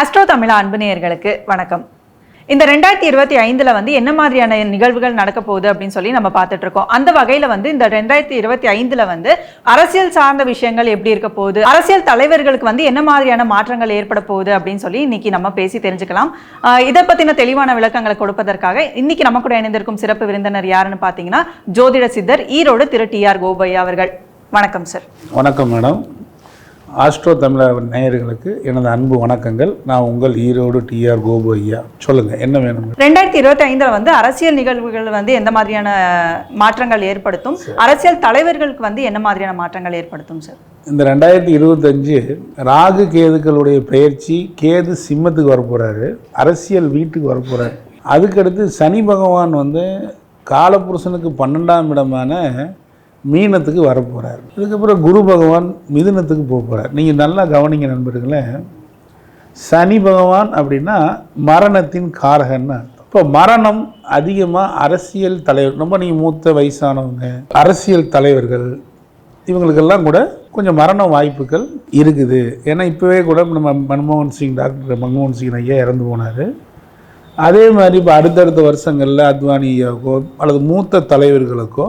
Astro Tamil அன்பு நேயர்களுக்கு வணக்கம். இந்த ரெண்டாயிரத்தி இருபத்தி ஐந்துல வந்து என்ன மாதிரியான நிகழ்வுகள் நடக்க போகுது அப்படின்னு சொல்லி நம்ம பார்த்துட்டு இருக்கோம். அந்த வகையில வந்து இந்த ரெண்டாயிரத்தி இருபத்தி ஐந்துல வந்து அரசியல் சார்ந்த விஷயங்கள் எப்படி இருக்க போகுது? அரசியல் தலைவர்களுக்கு வந்து என்ன மாதிரியான மாற்றங்கள் ஏற்பட போகுது அப்படின்னு சொல்லி இன்னைக்கு நம்ம பேசி தெரிஞ்சுக்கலாம். ஆஹ் இதை பத்தின தெளிவான விளக்கங்களை கொடுப்பதற்காக இன்னைக்கு நம்ம கூட இணைந்திருக்கும் சிறப்பு விருந்தினர் யாருன்னு பார்த்தீங்கன்னா ஜோதிட சித்தர் ஈரோடு திரு டி ஆர் கோபையா அவர்கள். வணக்கம் சார் வணக்கம் மேடம் ஆஸ்ட்ரோ தமிழர் நேயர்களுக்கு எனது அன்பு வணக்கங்கள். நான் உங்கள் ஈரோடு டிஆர் கோபு ஐயா. சொல்லுங்கள் என்ன வேணும் ரெண்டாயிரத்தி இருபத்தி ஐந்துல வந்து அரசியல் நிகழ்வுகள் வந்து எந்த மாதிரியான மாற்றங்கள் ஏற்படுத்தும்? அரசியல் தலைவர்களுக்கு வந்து என்ன மாதிரியான மாற்றங்கள் ஏற்படுத்தும் சார்? இந்த ரெண்டாயிரத்தி இருபத்தஞ்சு ராகு கேதுக்களுடைய பெயர்ச்சி கேது சிம்மத்துக்கு வரப்போகிறாரு அரசியல் வீட்டுக்கு வரப்போகிறாரு அதுக்கடுத்து சனி பகவான் வந்து காலபுருஷனுக்கு பன்னெண்டாம் இடமான மீனத்துக்கு வரப்போகிறார் இதுக்கப்புறம் குரு பகவான் மிதுனத்துக்கு போக போகிறார் நீங்கள் நல்லா கவனிங்க நண்பர்களே. சனி பகவான் அப்படின்னா மரணத்தின் காரகன்னு அர்த்தம். இப்போ மரணம் அதிகமாக அரசியல் தலைவர் ரொம்ப நீங்கள் மூத்த வயசானவங்க அரசியல் தலைவர்கள் இவங்களுக்கெல்லாம் கூட கொஞ்சம் மரண வாய்ப்புகள் இருக்குது. ஏன்னா இப்போவே கூட நம்ம மன்மோகன் சிங் டாக்டர் மன்மோகன் சிங் ஐயா இறந்து போனார். அதே மாதிரி இப்போ அடுத்தடுத்த வருஷங்களில் அத்வானியாவுக்கோ அல்லது மூத்த தலைவர்களுக்கோ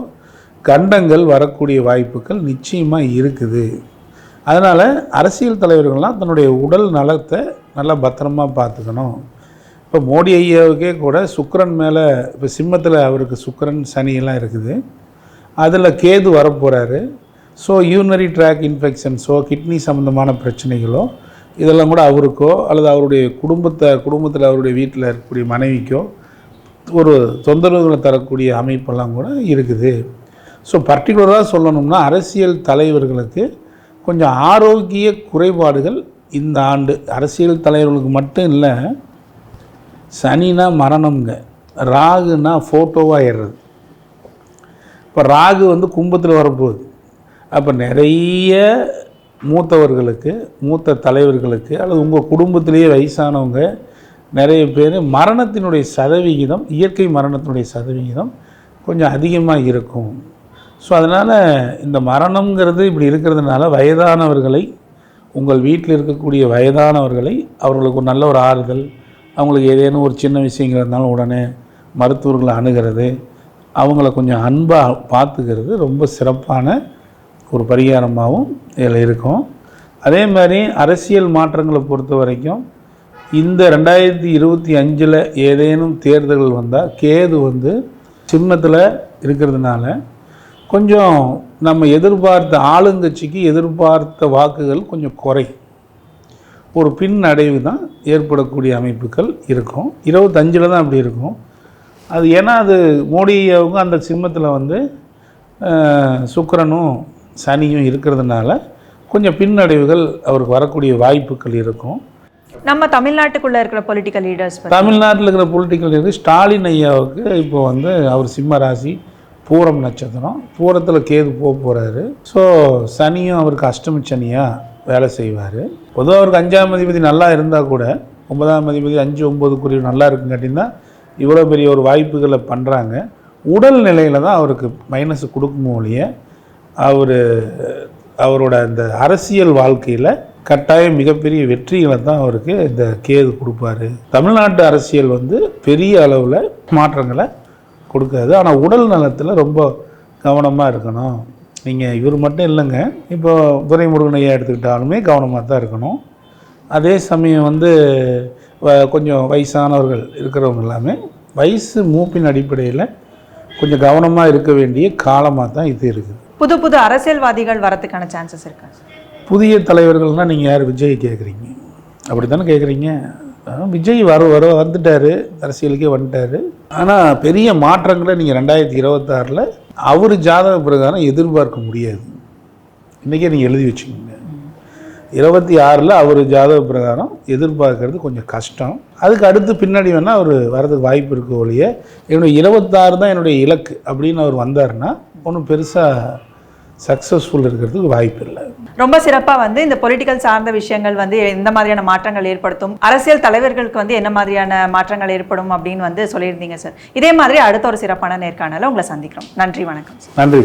கண்டங்கள் வரக்கூடிய வாய்ப்புகள் நிச்சயமாக இருக்குது. அதனால் அரசியல் தலைவர்கள்லாம் தன்னுடைய உடல் நலத்தை நல்லா பத்திரமா பார்த்துக்கணும். இப்போ மோடி ஐயாவுக்கே கூட சுக்கரன் மேலே இப்போ சிம்மத்தில் அவருக்கு சுக்கரன் சனியெல்லாம் இருக்குது. அதில் கேது வரப்போகிறாரு ஸோ யூனரி ட்ராக் இன்ஃபெக்ஷன்ஸோ கிட்னி சம்மந்தமான பிரச்சனைகளோ இதெல்லாம் கூட அவருக்கோ அல்லது அவருடைய குடும்பத்தை குடும்பத்தில் அவருடைய வீட்டில் இருக்கக்கூடிய மனைவிக்கோ ஒரு தொந்தரவுகளை தரக்கூடிய அமைப்பெல்லாம் கூட இருக்குது. ஸோ பர்டிகுலராக சொல்லணும்னா அரசியல் தலைவர்களுக்கு கொஞ்சம் ஆரோக்கிய குறைபாடுகள் இந்த ஆண்டு. அரசியல் தலைவர்களுக்கு மட்டும் இல்லை சனினா மரணம்ங்க ராகுனா ஃபோட்டோவாக ஏறுறது. இப்போ ராகு வந்து கும்பத்தில் வரப்போகுது. அப்போ நிறைய மூத்தவர்களுக்கு மூத்த தலைவர்களுக்கு அல்லது உங்கள் குடும்பத்திலேயே வயசானவங்க நிறைய பேர் மரணத்தினுடைய சதவிகிதம் இயற்கை மரணத்தினுடைய சதவிகிதம் கொஞ்சம் அதிகமாக இருக்கும். ஸோ அதனால் இந்த மரணம்ங்கிறது இப்படி இருக்கிறதுனால வயதானவர்களை உங்கள் வீட்டில் இருக்கக்கூடிய வயதானவர்களை அவர்களுக்கு ஒரு நல்ல ஒரு ஆறுதல் அவங்களுக்கு ஏதேனும் ஒரு சின்ன விஷயங்கள் இருந்தாலும் உடனே மருத்துவர்களை அணுகிறது அவங்கள கொஞ்சம் அன்பாக பார்த்துக்கிறது ரொம்ப சிறப்பான ஒரு பரிகாரமாகவும் இதில் இருக்கும். அதே மாதிரி அரசியல் மாற்றங்களை பொறுத்த வரைக்கும் இந்த ரெண்டாயிரத்தி இருபத்தி அஞ்சில் ஏதேனும் தேர்தல்கள் வந்தால் கேது வந்து சிம்மத்தில் இருக்கிறதுனால கொஞ்சம் நம்ம எதிர்பார்த்த ஆளுங்கட்சிக்கு எதிர்பார்த்த வாக்குகள் கொஞ்சம் குறையும் ஒரு பின் அடைவு தான் ஏற்படக்கூடிய அமைப்புகள் இருக்கும். இருபத்தஞ்சில் தான் அப்படி இருக்கும். அது ஏன்னா அது மோடி அவங்க அந்த சிம்மத்தில் வந்து சுக்கிரனும் சனியும் இருக்கிறதுனால கொஞ்சம் பின்னடைவுகள் அவருக்கு வரக்கூடிய வாய்ப்புகள் இருக்கும். நம்ம தமிழ்நாட்டுக்குள்ள இருக்கிற பொலிட்டிக்கல் லீடர்ஸ் தமிழ்நாட்டில் இருக்கிற பொலிட்டிக்கல் இருக்கு ஸ்டாலின் ஐயாவுக்கு இப்போ வந்து அவர் சிம்ம ராசி பூரம் நட்சத்திரம். பூரத்தில் கேது போக போகிறாரு ஸோ சனியும் அவருக்கு அஷ்டமி சனியாக வேலை செய்வார். பொதுவாக அவருக்கு அஞ்சாம் அதிபதி நல்லா இருந்தால் கூட ஒன்பதாம் அதிபதி அஞ்சு ஒம்பதுக்குரிய நல்லா இருக்குங்காட்டின்னா இவ்வளோ பெரிய ஒரு வாய்ப்புகளை பண்ணுறாங்க உடல் நிலையில் தான் அவருக்கு மைனஸ் கொடுக்கும் ஒழிய அவர் அவரோட இந்த அரசியல் வாழ்க்கையில் கட்டாயம் மிகப்பெரிய வெற்றிகளை தான் அவருக்கு இந்த கேது கொடுப்பாரு. தமிழ்நாட்டு அரசியல் வந்து பெரிய அளவில் மாற்றங்களை கொடுக்காது. ஆனால் உடல் நலத்தில் ரொம்ப கவனமாக இருக்கணும். நீங்கள் இவர் மட்டும் இல்லைங்க. இப்போ துரைமுருகன் ஐயா எடுத்துக்கிட்டாலுமே கவனமாக தான் இருக்கணும். அதே சமயம் வந்து கொஞ்சம் வயசானவர்கள் இருக்கிறவங்க எல்லாமே வயசு மூப்பின் அடிப்படையில் கொஞ்சம் கவனமாக இருக்க வேண்டிய காலமாக தான் இது இருக்குது புது புது அரசியல்வாதிகள் வரதுக்கான சான்சஸ் இருக்கா? புதிய தலைவர்கள்னால் நீங்கள் யார்? விஜய் கேட்குறீங்க அப்படி தானே கேட்குறீங்க விஜய் வர வர வந்துட்டார். அரசியலுக்கே வந்துட்டார். ஆனால் பெரிய மாற்றங்களை நீங்கள் ரெண்டாயிரத்தி இருபத்தாறில் அவர் ஜாதக பிரகாரம் எதிர்பார்க்க முடியாது. இன்றைக்கே நீங்கள் எழுதி வச்சுக்கோங்க. இருபத்தி ஆறில் அவர் ஜாதக பிரகாரம் எதிர்பார்க்கறது கொஞ்சம் கஷ்டம். அதுக்கு அடுத்து பின்னாடி வேணால் அவர் வரதுக்கு வாய்ப்பு இருக்க ஒழிய என்னுடைய இருபத்தாறு தான் என்னுடைய இலக்கு அப்படின்னு அவர் வந்தாருன்னா ஒன்றும் பெருசாக சக்ஸஸ்ஃபுல் இருக்கிறதுக்கு வாய்ப்பு இல்லை. ரொம்ப சிறப்பா வந்து இந்த பொலிட்டிக்கல் சார்ந்த விஷயங்கள் வந்து எந்த மாதிரியான மாற்றங்கள் ஏற்படுத்தும். அரசியல் தலைவர்களுக்கு வந்து என்ன மாதிரியான மாற்றங்கள் ஏற்படும் அப்படின்னு வந்து சொல்லியிருந்தீங்க சார் இதே மாதிரி அடுத்த ஒரு சிறப்பான நேர்காணல உங்களை சந்திக்கிறோம். நன்றி வணக்கம் நன்றி.